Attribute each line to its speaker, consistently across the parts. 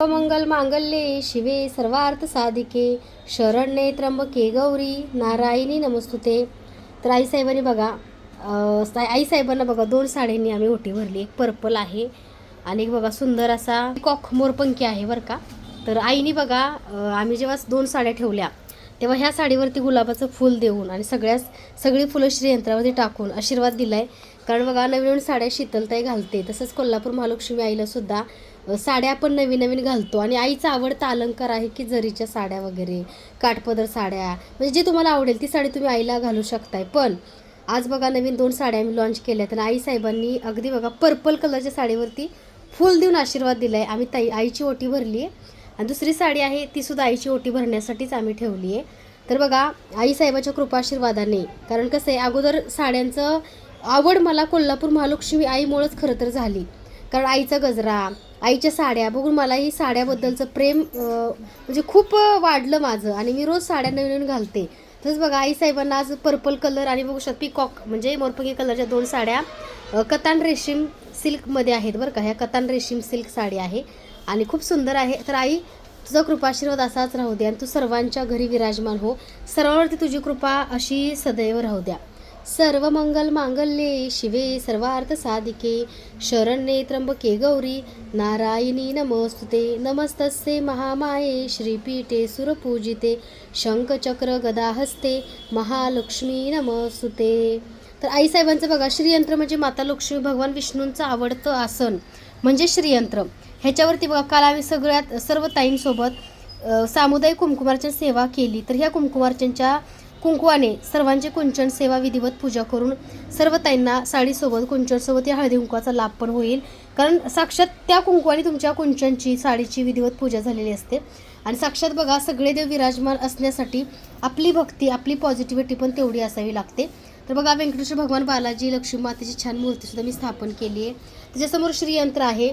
Speaker 1: मंगल मांगल्ये शिवे सर्वार्थ साधिके शरण्ये त्र्यंबके गौरी नारायणी नमस्तुते. तर आई साहेबांनी बघा आईसाहेबांना आई साहेबांना बघा दोन साड्यांनी आम्ही ओटी भरली. एक पर्पल आहे आणि एक बघा सुंदर असा कॉक मोरपंखी आहे बरं का. तर आईनी बघा आम्ही जेव्हा दोन साड्या ठेवल्या तेव्हा ह्या साडीवरती गुलाबाचं फूल देऊन आणि सगळ्याच सगळी फुलं श्रीयंत्रावरती टाकून आशीर्वाद दिलाय. कारण बघा नवीन नवीन साड्या शीतलताई घालते. तसंच कोल्हापूर महालक्ष्मी आईला सुद्धा साड्या आपण नवीन नवीन घालतो. आणि आईचा आवडता अलंकार आहे की जरीच्या साड्या वगैरे काठपदर साड्या. म्हणजे जी तुम्हाला आवडेल ती साडी तुम्ही आईला घालू शकताय. पण आज बघा नवीन दोन साड्या आम्ही लॉन्च केल्या तर आई साहेबांनी अगदी बघा पर्पल कलरच्या साडीवरती फुल देऊन आशीर्वाद दिला आहे आम्ही ताई आईची ओटी भरली आहे आणि दुसरी साडी आहे ती सुद्धा आईची ओटी भरण्यासाठीच आम्ही ठेवली आहे तर बघा आई साहेबाच्या कृपाशीर्वादाने कारण कसं आहे अगोदर साड्यांचं आवड मला कोल्हापूर महालक्ष्मी आईमुळंच खरं तर झाली. कारण आईचा गजरा आईच्या साड्या बघून मला ही साड्याबद्दलचं प्रेम म्हणजे खूप वाढलं माझं आणि मी रोज साड्या नवीन नवीन घालते. तसंच बघा आई साहेबांना आज पर्पल कलर आणि बघू शकता पिकॉक म्हणजे मोरपंखी कलरच्या दोन साड्या कतान रेशीम सिल्कमध्ये आहेत बरं का. ह्या कतान रेशीम सिल्क साडी आहे आणि खूप सुंदर आहे. तर आई तुझा कृपाशीर्वाद असाच राहू दे आणि तू सर्वांच्या घरी विराजमान हो. सर्वांवरती तुझी कृपा अशी सदैव राहू द्या. सर्व मंगल मांगल्ये शिवे सर्वार्थ साधिके शरण्ये त्र्यंबके गौरी नारायणी नमोस्तुते नमस्तस्ये महामाये श्रीपीठे सुरपूजिते शंखचक्र गदाहस्ते महालक्ष्मी नमस्तुते. तर आईसाहेबांचं बघा श्रीयंत्र म्हणजे माता लक्ष्मी भगवान विष्णूंचं आवडतं आसन म्हणजे श्रीयंत्र. ह्याच्यावरती बघा काल आम्ही सगळ्यात सर्व ताईंसोबत सामुदायिक कुंकुमार्चन सेवा केली. तर ह्या कुंकुमार्चनच्या कुंकवाने सर्वांची कुंचन सेवा विधिवत पूजा करून सर्व ताईंना साडीसोबत कुंचनसोबत या हळदी कुंकवाचा लाभ पण होईल. कारण साक्षात त्या कुंकवाने तुमच्या कुंचनची साडीची विधिवत पूजा झालेली असते. आणि साक्षात बघा सगळे देव विराजमान असण्यासाठी आपली भक्ती आपली पॉझिटिव्हिटी पण तेवढी असावी लागते. तर बघा व्यंकटेश्वर भगवान बालाजी लक्ष्मी मातेची छान मूर्तीसुद्धा मी स्थापन केली आहे. त्याच्यासमोर श्रीयंत्र आहे.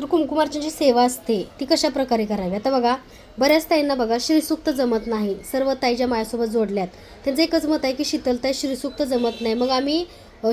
Speaker 1: तर कुंकुमार्चनची सेवा असते ती कशा प्रकारे करावी? आता बघा बऱ्याच ताईंना बघा श्रीसूक्त जमत नाही. सर्व ताई ज्या माझ्यासोबत जोडल्यात. त्यांचं एकच मत आहे की शीतलताई श्रीसुक्त जमत नाही. मग आम्ही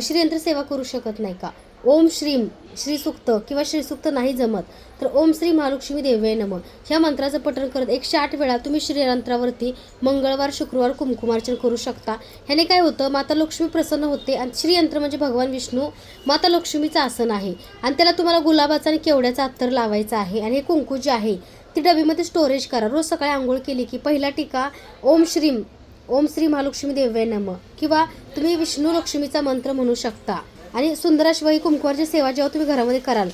Speaker 1: श्रीयंत्र सेवा करू शकत नाही का? ओम श्रीम श्रीसूक्त किंवा श्रीसूक्त नाही जमत तर ओम श्री महालक्ष्मी देवे नम. ह्या मंत्राचं पठण करत एकशे आठ वेळा तुम्ही श्रीयंत्रावरती मंगळवार शुक्रवार कुंकुमार्चन करू शकता. ह्याने काय होतं माता लक्ष्मी प्रसन्न होते आणि श्रीयंत्र म्हणजे भगवान विष्णू माता लक्ष्मीचं आसन आहे. आणि त्याला तुम्हाला गुलाबाचा आणि केवड्याचा अत्तर लावायचा आहे आणि हे कुंकू जे आहे ती डबीमध्ये स्टोरेज करा. रोज सकाळी आंघोळ केली की पहिला टीका ओम श्रीम ओम श्री महालक्ष्मी देव्य नम. किंवा तुम्ही विष्णू लक्ष्मीचा मंत्र म्हणू शकता. आणि सुंदराशिवाय कुंकवाची सेवा जेव्हा तुम्ही घरामध्ये कराल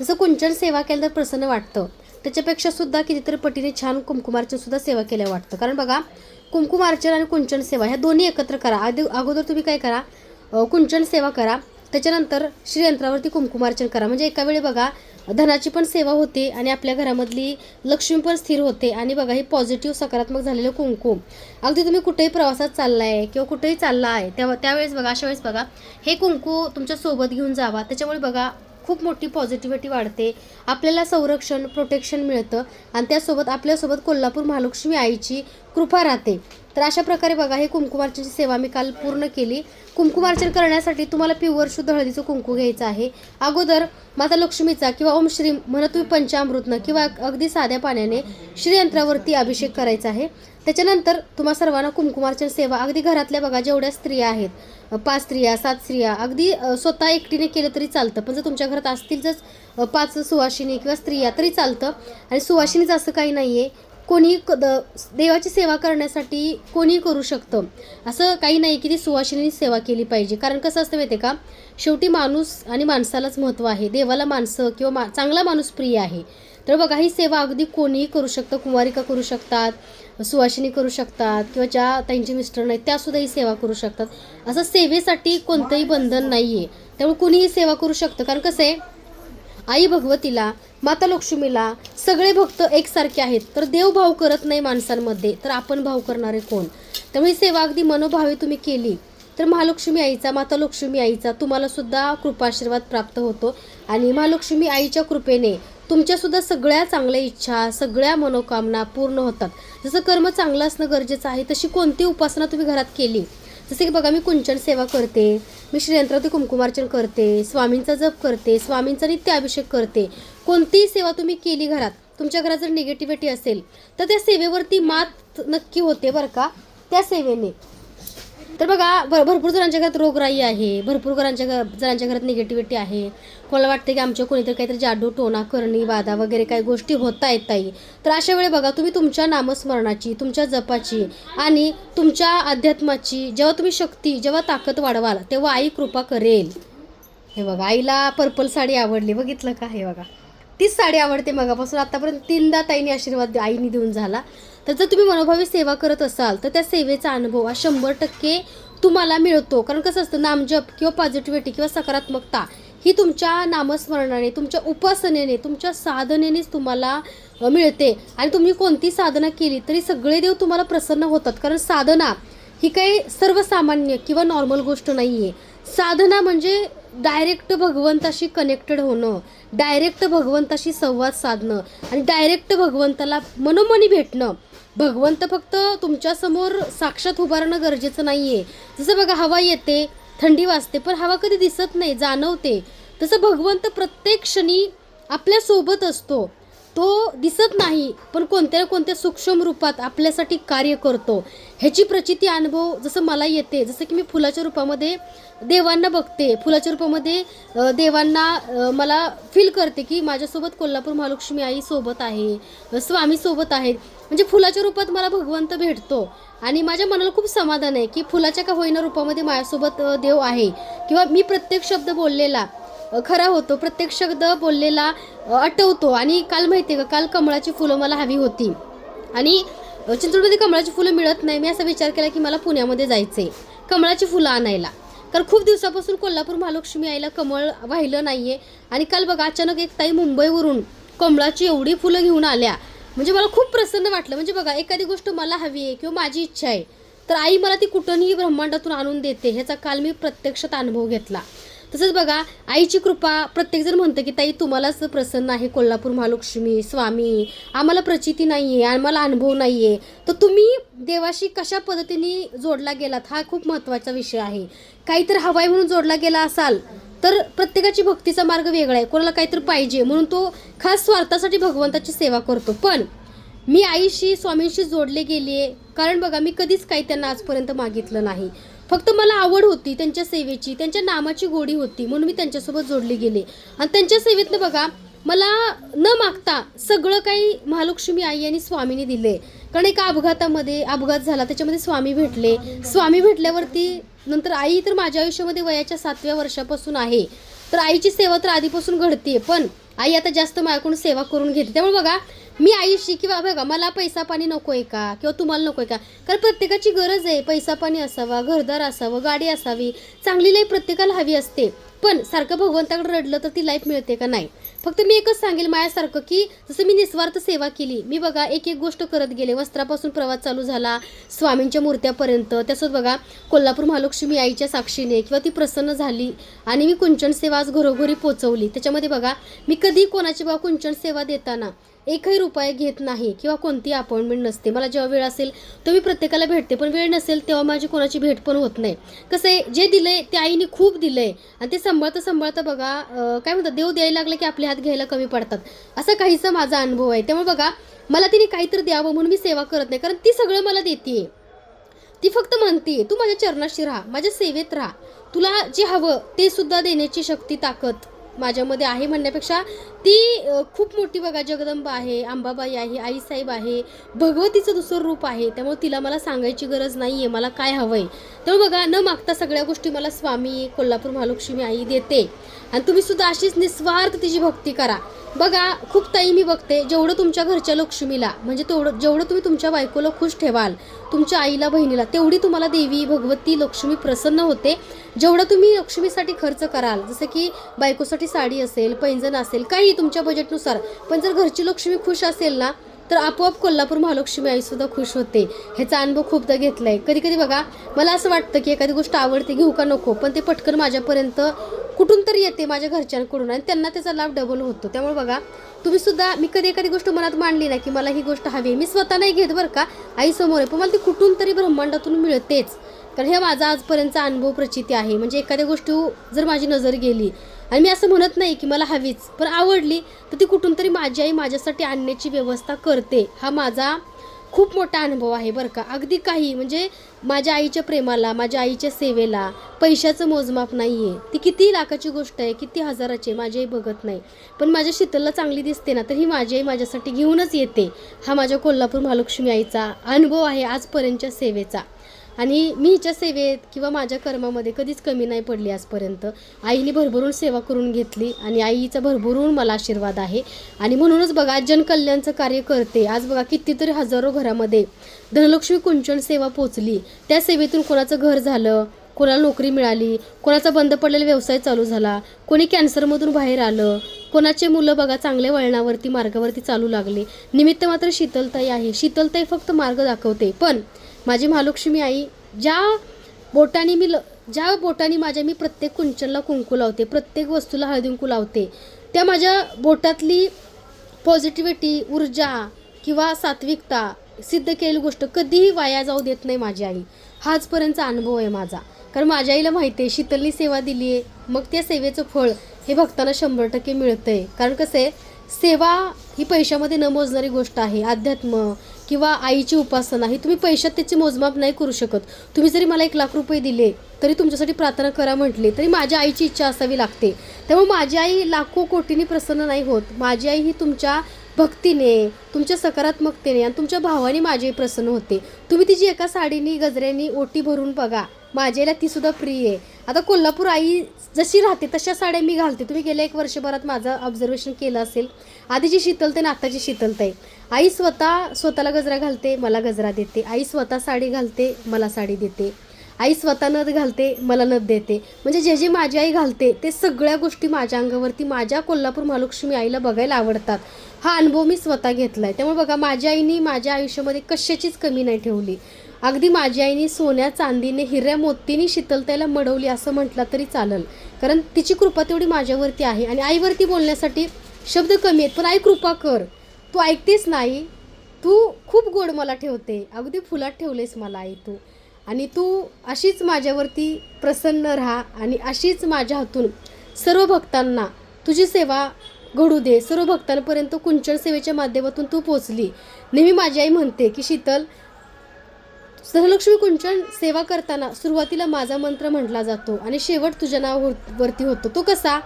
Speaker 1: जसं कुंचन सेवा केलं तर प्रसन्न वाटतं. त्याच्यापेक्षा सुद्धा कितीतरी पटीने छान कुंकुमार्चन सुद्धा सेवा केल्या वाटतं. कारण बघा कुंकुमार्चन आणि कुंचन सेवा ह्या दोन्ही एकत्र करा. आधी अगोदर तुम्ही काय करा कुंचन सेवा करा त्याच्यानंतर श्रीयंत्रावरती कुंकुमार्चन करा. म्हणजे एका वेळी बघा धनाची पण सेवा होते आणि आपल्या घरामधली लक्ष्मी पण स्थिर होते. आणि बघा ही पॉझिटिव्ह सकारात्मक झालेलं कुंकू अगदी तुम्ही कुठेही प्रवासात चाललाय किंवा कुठेही चालला आहे तेव्हा त्यावेळेस बघा अशा वेळेस बघा हे कुंकू तुमच्यासोबत घेऊन जावा. त्याच्यामुळे बघा खूप मोठी पॉझिटिव्हिटी वाढते. आपल्याला संरक्षण प्रोटेक्शन मिळतं. आणि त्यासोबत आपल्यासोबत कोल्हापूर महालक्ष्मी आईची कृपा राहते. तर अशा प्रकारे बघा हे कुंकुमार्चनची सेवा मी काल पूर्ण केली. कुंकुमार्चन करण्यासाठी तुम्हाला प्युअर शुद्ध हळदीचं कुंकू घ्यायचं आहे. अगोदर माता लक्ष्मीचा किंवा ओम श्री म्हणत तुम्ही पंचामृतनं किंवा अगदी साध्या पाण्याने श्रीयंत्रावरती अभिषेक करायचा आहे. त्याच्यानंतर तुम्हा सर्वांना कुंकुमार्चन सेवा अगदी घरातल्या बघा जेवढ्या स्त्रिया आहेत पाच स्त्रिया सात स्त्रिया अगदी स्वतः एकटीने केलं तरी चालतं पण जर तुमच्या घरात असतील जर पाच सुवासिनी किंवा स्त्रिया तरी चालतं. आणि सुवासिनीचं असं काही नाही आहे कोणी क- द- देवाची सेवा करण्यासाठी कोणी करू शकतं. असं काही नाही की ती सुवासिनी सेवा केली पाहिजे. कारण कसं असतं माहिती का? शेवटी माणूस आणि माणसालाच महत्त्व आहे. देवाला माणसं किंवा मा चांगला माणूस प्रिय आहे. तर बघा ही सेवा अगदी कोणीही करू शकतं. कुमारिका करू शकतात सुवासिनी करू शकतात किंवा ज्या त्यांचे मिस्टर नाहीत त्यासुद्धा ही सेवा करू शकतात. असं सेवेसाठी कोणतंही बंधन नाही आहे त्यामुळे कोणीही सेवा करू शकतं. कारण कसं आहे? आई भगवतीला माता लक्ष्मीला सगळे भक्त एकसारखे आहेत. तर देव भाव करत नाही माणसांमध्ये. तर आपण भाव करणारे कोण? त्यामुळे सेवा अगदी मनोभावे तुम्ही केली. तर महालक्ष्मी आईचा माता लक्ष्मी आईचा तुम्हाला सुद्धा कृपाशीर्वाद प्राप्त होतो. आणि महालक्ष्मी आईच्या कृपेने तुमच्यासुद्धा सगळ्या चांगल्या इच्छा सगळ्या मनोकामना पूर्ण होतात. जसं कर्म चांगलं असणं गरजेचं आहे तशी कोणती उपासना तुम्ही घरात केली? जसे की बघा मी कुंचन सेवा करते. मी श्रीयंत्रावरती कुंकुमार्चन करते स्वामींचा जप करते स्वामींचा नित्य अभिषेक करते. कोणतीही सेवा तुम्ही केली घरात तुमच्या घरात जर निगेटिव्हिटी असेल तर त्या सेवेवरती मात नक्की होते बरं का? त्या सेवेने. तर बघा भर भरपूर जणांच्या घरात रोगराई आहे. भरपूर घरांच्या घर जणांच्या घरात निगेटिव्हिटी आहे. कोणाला वाटतं की आमच्या कोणीतरी काहीतरी जादू टोना करणी वादा वगैरे काही गोष्टी होता येत ताई तर अशा वेळी बघा तुम्ही तुमच्या नामस्मरणाची तुमच्या जपाची आणि तुमच्या अध्यात्माची जेव्हा तुम्ही शक्ती जेव्हा ताकद वाढवाल तेव्हा आई कृपा करेल. हे बघा आईला पर्पल साडी आवडली. बघितलं का? हे बघा. तीच साडी आवडते मगापासून. आतापर्यंत तीनदा ताईने आशीर्वाद आईने देऊन झाला. तर जर तुम्ही मनोभावी सेवा करत असाल तर त्या सेवेचा अनुभव हा शंभर टक्के तुम्हाला मिळतो. कारण कसं असतं नामजप किंवा पॉझिटिव्हिटी किंवा सकारात्मकता ही तुमच्या नामस्मरणाने तुमच्या उपासनेने तुमच्या साधनेनेच तुम्हाला मिळते. आणि तुम्ही कोणती साधना केली तरी सगळे देव तुम्हाला प्रसन्न होतात. कारण साधना ही काही सर्वसामान्य किंवा नॉर्मल गोष्ट नाही आहे साधना म्हणजे डायरेक्ट भगवंताशी कनेक्टेड होणं डायरेक्ट भगवंताशी संवाद साधणं आणि डायरेक्ट भगवंताला मनोमनी भेटणं. भगवंत फक्त तुमच्यासमोर साक्षात उभारणं गरजेचं नाही आहे जसं बघा हवा येते थंडी वाजते पण हवा कधी दिसत नाही जाणवते. तसं भगवंत प्रत्येक क्षणी आपल्यासोबत असतो. तो दिसत नाही पण कोणत्या ना कोणत्या सूक्ष्म रूपात आपल्यासाठी कार्य करतो. ह्याची प्रचिती अनुभव जसं मला येते जसं की मी फुलाच्या रूपामध्ये देवांना बघते. फुलाच्या रूपामध्ये देवांना मला फील करते की माझ्यासोबत कोल्हापूर महालक्ष्मी आई सोबत आहे स्वामी सोबत आहेत. म्हणजे फुलाच्या रूपात मला भगवंत भेटतो. आणि माझ्या मनाला खूप समाधान आहे की फुलाच्या का होईना रूपामध्ये माझ्यासोबत देव आहे. किंवा मी प्रत्येक शब्द बोललेला खरा होतो. प्रत्येक शब्द बोललेला आटवतो आठवतो. आणि काल माहिती आहे का काल कमळाची फुलं मला हवी होती. आणि चिंचवडमध्ये कमळाची फुलं मिळत नाही. मी असा विचार केला की मला पुण्यामध्ये जायचे कमळाची फुलं आणायला. कारण खूप दिवसापासून कोल्हापूर महालक्ष्मी आईला कमळ वाहिलं आहे आणि काल बघा अचानक एक ताई मुंबईवरून कमळाची एवढी फुलं घेऊन आल्या. म्हणजे मला खूप प्रसन्न वाटलं. म्हणजे बघा एखादी गोष्ट मला हवी आहे किंवा माझी इच्छा आहे तर आई मला ती कुठूनही ब्रह्मांडातून आणून देते. ह्याचा काल मी प्रत्यक्षात अनुभव घेतला. तसंच बघा आईची कृपा प्रत्येकजण म्हणतं की ताई तुम्हालाच प्रसन्न आहे कोल्हापूर महालक्ष्मी स्वामी. आम्हाला प्रचिती नाही आहे आम्हाला अनुभव नाही आहे तर तुम्ही देवाशी कशा पद्धतीने जोडला गेलात हा खूप महत्त्वाचा विषय आहे. काहीतरी हवाय म्हणून जोडला गेला असाल तर प्रत्येकाची भक्तीचा मार्ग वेगळा आहे. कोणाला काहीतरी पाहिजे म्हणून तो खास स्वार्थासाठी भगवंताची सेवा करतो. पण मी आईशी स्वामींशी जोडले गेले कारण बघा मी कधीच काही त्यांना आजपर्यंत मागितलं नाही. फक्त मला आवड होती त्यांच्या सेवेची त्यांच्या नामाची गोडी होती म्हणून मी त्यांच्यासोबत जोडले गेले. आणि त्यांच्या सेवेतनं बघा मला न मागता सगळं काही महालक्ष्मी आई आणि स्वामीने दिले. कारण एका अपघातामध्ये अपघात झाला त्याच्यामध्ये स्वामी भेटले. स्वामी भेटल्यावरती नंतर आई तर माझ्या आयुष्यामध्ये वयाच्या सातव्या वर्षापासून आहे. तर आईची सेवा तर आधीपासून घडते पण आई आता जास्त माझ्याकडून सेवा करून घेते. त्यामुळे बघा मी आईशी किंवा बघा मला पैसा पाणी नको आहे का? किंवा तुम्हाला नको आहे का? कारण प्रत्येकाची गरज आहे. पैसा पाणी असावा घरदार असावं गाडी असावी. चांगली लाईफ प्रत्येकाला हवी असते. पण सारखं भगवंताकडे रडलं तर ती लाईफ मिळते का नाही? फक्त मी एकच सांगेल माझ्यासारखं की जसं मी निस्वार्थ सेवा केली मी बघा एक एक गोष्ट करत गेले. वस्त्रापासून प्रवास चालू झाला स्वामींच्या मूर्त्यापर्यंत. तसंच बघा कोल्हापूर महालक्ष्मी आईच्या साक्षीने किंवा ती प्रसन्न झाली आणि मी कुंचन सेवा आज घरोघरी पोचवली त्याच्यामध्ये बघा मी कधी कोणाची बघा कुंचन सेवा देताना एकही रुपये घेत नाही किंवा कोणती अपॉइंटमेंट नसते. मला जेव्हा वेळ असेल तो मी प्रत्येकाला भेटते. पण वेळ नसेल तेव्हा माझी कोणाची भेट पण होत नाही. कसं आहे जे दिलं आहे ते आईने खूप दिलं आहे आणि ते सांभाळता सांभाळता बघा काय म्हणतात देव द्यायला लागलं की आपल्या ध्यात घ्यायला कमी पडतात. असा काहीसा माझा अनुभव आहे. त्यामुळे बघा मला तिने काहीतरी द्यावं म्हणून मी सेवा करत नाही. कारण ती सगळं मला देते ती फक्त म्हणते तू माझ्या चरणाशी राहा माझ्या सेवेत राहा. तुला जे हवं ते सुद्धा देण्याची शक्ती ताकद माझ्यामध्ये आहे म्हणण्यापेक्षा ती खूप मोठी बघा जगदंबा आहे अंबाबाई आहे आईसाहेब आहे भगवतीचं दुसरं रूप आहे. त्यामुळे तिला मला सांगायची गरज नाही आहे मला काय हवं आहे त्यामुळे बघा न मागता सगळ्या गोष्टी मला स्वामी कोल्हापूर महालक्ष्मी आई देते. आणि तुम्ही सुद्धा अशीच निस्वार्थ तिची भक्ती करा. बघा खूप ताई मी बघते जेवढं तुमच्या घरच्या लक्ष्मीला म्हणजे तेवढं जेवढं तुम्ही तुमच्या बायकोला खुश ठेवाल तुमच्या आईला बहिणीला तेवढी तुम्हाला देवी भगवती लक्ष्मी प्रसन्न होते. जेवढं तुम्ही लक्ष्मीसाठी खर्च कराल जसं की बायकोसाठी साडी असेल पैंजण असेल काही तुमच्या बजेटनुसार पण जर घरची लक्ष्मी खुश असेल ना तर आपोआप कोल्हापूर महालक्ष्मी आईसुद्धा खुश होते. ह्याचा अनुभव खूपदा घेतला आहे कधी कधी बघा मला असं वाटतं की एखादी गोष्ट आवडते घेऊ का नको? पण ते पटकन माझ्यापर्यंत कुठून तरी येते माझ्या घरच्यांकडून आणि त्यांना त्याचा लाभ डबल होतो. त्यामुळे बघा तुम्ही सुद्धा मी कधी एखादी गोष्ट मनात मांडली ना की मला ही गोष्ट हवी आहे मी स्वतः नाही घेत बरं का आई समोर आहे. पण मला ती कुठून तरी ब्रह्मांडातून मिळतेच. कारण हे माझा आजपर्यंतचा अनुभव प्रचिती आहे. म्हणजे एखाद्या गोष्टी जर माझी नजर गेली आणि मी असं म्हणत नाही की मला हवीच पण आवडली तर ती कुठून तरी माझी आई माझ्यासाठी आणण्याची व्यवस्था करते. हा माझा खूप मोठा अनुभव आहे बरं का. अगदी काही म्हणजे माझ्या आईच्या प्रेमाला माझ्या आईच्या सेवेला पैशाचं मोजमाप नाही आहे ती किती लाखाची गोष्ट आहे किती हजाराची आहे माझी आई बघत नाही. पण माझ्या शीतलला चांगली दिसते ना तर ही माझी आई माझ्यासाठी घेऊनच येते. हा माझ्या कोल्हापूर महालक्ष्मी आईचा अनुभव आहे आजपर्यंतच्या सेवेचा. आणि मी हिच्या सेवेत किंवा माझ्या कर्मामध्ये कधीच कमी नाही पडली आजपर्यंत. आईने भरभरून सेवा करून घेतली आणि आईचा भरभरून मला आशीर्वाद आहे. आणि म्हणूनच बघा आज जनकल्याणचं कार्य करते. आज बघा कितीतरी हजारो घरामध्ये धनलक्ष्मी कुंचन सेवा पोचली. त्या सेवेतून कोणाचं घर झालं कोणाला नोकरी मिळाली कोणाचा बंद पडलेला व्यवसाय चालू झाला कोणी कॅन्सरमधून बाहेर आलं कोणाचे मुलं बघा चांगल्या वळणावरती मार्गावरती चालू लागले. निमित्त मात्र शीतलताई आहे. शीतलताई फक्त मार्ग दाखवते. पण माझी महालक्ष्मी आई ज्या बोटाने मी ल ज्या बोटाने माझ्या मी प्रत्येक कुंचनला कुंकू लावते प्रत्येक वस्तूला हळदी लावते त्या माझ्या बोटातली पॉझिटिव्हिटी ऊर्जा किंवा सात्विकता सिद्ध केलेली गोष्ट कधीही वाया जाऊ देत नाही माझी आई. हाचपर्यंतचा अनुभव आहे माझा. कारण माझ्या आईला माहिती आहे शीतलनी सेवा दिली आहे मग त्या सेवेचं फळ हे भक्तांना शंभर टक्के मिळतं आहे कारण कसं आहे सेवा ही पैशामध्ये न मोजणारी गोष्ट आहे. अध्यात्म किंवा आईची उपासना ही तुम्ही पैशात त्याची मोजमाप नाही करू शकत. तुम्ही जरी मला एक लाख रुपये दिले तरी तुमच्यासाठी प्रार्थना करा म्हटली तरी माझ्या आईची इच्छा असावी लागते. त्यामुळे माझी आई लाखो कोटींनी प्रसन्न नाही होत. माझी आई ही तुमच्या भक्तीने तुमच्या सकारात्मकतेने आणि तुमच्या भावाने माझी आई प्रसन्न होते. तुम्ही तिची एका साडीनी गजऱ्यानी ओटी भरून बघा. माझ्या आईला तीसुद्धा प्रिय आहे. आता कोल्हापूर आई जशी राहते तशा साड्या मी घालते. तुम्ही गेल्या एक वर्षभरात माझं ऑब्झर्वेशन केलं असेल. आधीची शीतलते आणि आत्ताची शीतलता. आहे आई स्वतः स्वतःला गजरा घालते मला गजरा देते. आई स्वतः साडी घालते मला साडी देते. आई स्वतः नथ घालते मला नथ देते. म्हणजे जे जे माझी आई घालते ते सगळ्या गोष्टी माझ्या अंगावरती माझ्या कोल्हापूर महालक्ष्मी आईला बघायला आवडतात. हा अनुभव मी स्वतः घेतला आहे त्यामुळे बघा माझ्या आईने माझ्या आयुष्यामध्ये कशाचीच कमी नाही ठेवली. अगदी माझी आईने सोन्या चांदीने हिऱ्या मोतीने शीतलतेला मडवली असं म्हटलं तरी चालेल. कारण तिची कृपा तेवढी माझ्यावरती आहे आणि आईवरती बोलण्यासाठी शब्द कमी आहेत. पण आई कृपा कर. तू ऐकतेस नाही. तू खूप गोड मला ठेवते. अगदी फुलात ठेवलेस मला आई तू. आणि तू अशीच माझ्यावरती प्रसन्न राहा आणि अशीच माझ्या हातून सर्व भक्तांना तुझी सेवा घडू दे. सर्व भक्तांपर्यंत कुंचन सेवेच्या माध्यमातून तू पोचली. नेहमी माझी आई म्हणते की शीतल सहलक्ष्मी कुंचन सेवा करताना सुरुवातीला माझा मंत्र म्हटला जातो आणि शेवट तुझ्या नाव वरती होतो. तो कसा?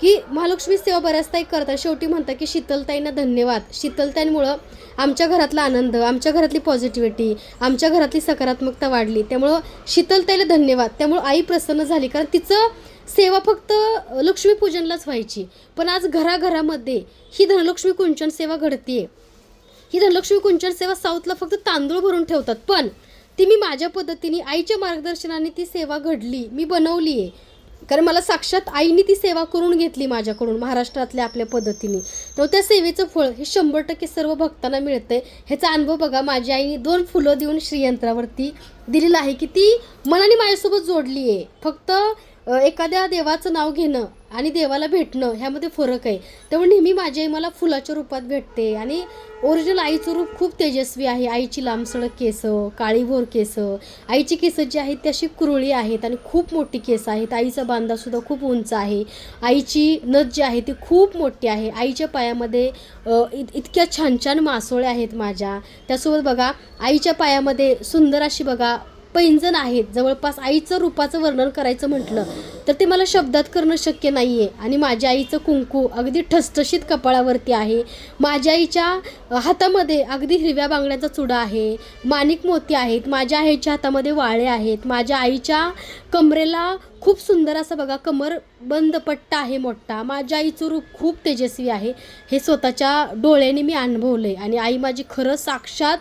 Speaker 1: की महालक्ष्मी सेवा बऱ्याच ताई करतात. शेवटी म्हणतात की शीतलताईंना धन्यवाद. शीतलताईंमुळं आमच्या घरातला आनंद आमच्या घरातली पॉझिटिव्हिटी आमच्या घरातली सकारात्मकता वाढली. त्यामुळं शीतलताईला धन्यवाद. त्यामुळं आई प्रसन्न झाली. कारण तिचं सेवा फक्त लक्ष्मीपूजनलाच व्हायची. पण आज घराघरामध्ये ही धनलक्ष्मी कुंचन सेवा घडतीये. ही धनलक्ष्मी कुंचन सेवा साऊथला फक्त तांदूळ भरून ठेवतात. पण ती मी माझ्या पद्धतीने आईच्या मार्गदर्शनाने ती सेवा घडली मी बनवली आहे. कारण मला साक्षात आईने ती सेवा करून घेतली माझ्याकडून महाराष्ट्रातल्या आपल्या पद्धतीने. तर त्या सेवेचं फळ हे शंभर टक्के सर्व भक्तांना मिळतंय. ह्याचा अनुभव बघा माझ्या आईने दोन फुलं देऊन श्रीयंत्रावरती दिलेलं आहे की ती मनाने माझ्यासोबत जोडली आहे. फक्त एखाद्या देवाचं नाव घेणं आणि देवाला भेटणं ह्यामध्ये फरक आहे. त्यामुळे नेहमी माझी आई मला फुलाच्या रूपात भेटते आणि ओरिजिनल आईचं रूप खूप तेजस्वी आहे. आईची लांबसडक केस काळीभोर केस आईची केस जी आहेत ती अशी कुरळी आहेत आणि खूप मोठी केस आहेत. आईचा बांधासुद्धा खूप उंच आहे. आईची नथ जी आहे ती खूप मोठी आहे. आईच्या पायामध्ये इत इतक्या छान छान मासोळ्या आहेत माझ्या. त्यासोबत बघा आईच्या पायामध्ये सुंदर अशी बघा पैंजण आहेत. जवळपास आईचं रूपाचं वर्णन करायचं म्हटलं तर ते मला शब्दात करणं शक्य नाही आहे आणि माझ्या आईचं कुंकू अगदी ठसठशीत कपाळावरती आहे. माझ्या आईच्या हातामध्ये अगदी हिरव्या बांगड्याचा चुडा आहे. माणिक मोती आहेत. माझ्या आईच्या हातामध्ये वाळे आहेत. माझ्या आईच्या कमरेला खूप सुंदर असं बघा कमर बंद पट्टा आहे मोठा. माझ्या आईचं रूप खूप तेजस्वी आहे. हे स्वतःच्या डोळ्याने मी अनुभवलं आहे आणि आई माझी खरं साक्षात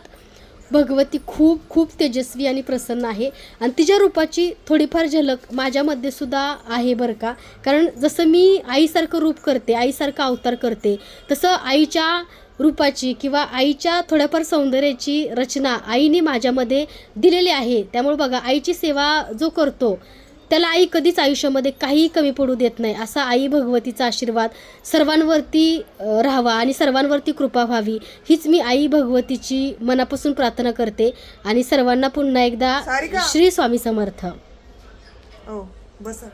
Speaker 1: भगवती खूप खूप तेजस्वी आणि प्रसन्न आहे. आणि तिच्या रूपाची थोडीफार झलक माझ्यामध्ये सुद्धा आहे बरं का. कारण जसं मी आईसारखं रूप करते आईसारखं अवतार करते तसं आईच्या रूपाची किंवा आईच्या थोड्याफार सौंदर्याची रचना आईने माझ्यामध्ये दिलेली आहे. त्यामुळे बघा आईची सेवा जो करतो त्याला आई कधीच आयुष्यामध्ये काहीही कमी पडू देत नाही. असा आई भगवतीचा आशीर्वाद सर्वांवरती राहावा आणि सर्वांवरती कृपा व्हावी हीच मी आई भगवतीची मनापासून प्रार्थना करते आणि सर्वांना पुन्हा एकदा. श्री स्वामी समर्थ.
Speaker 2: हो बसा.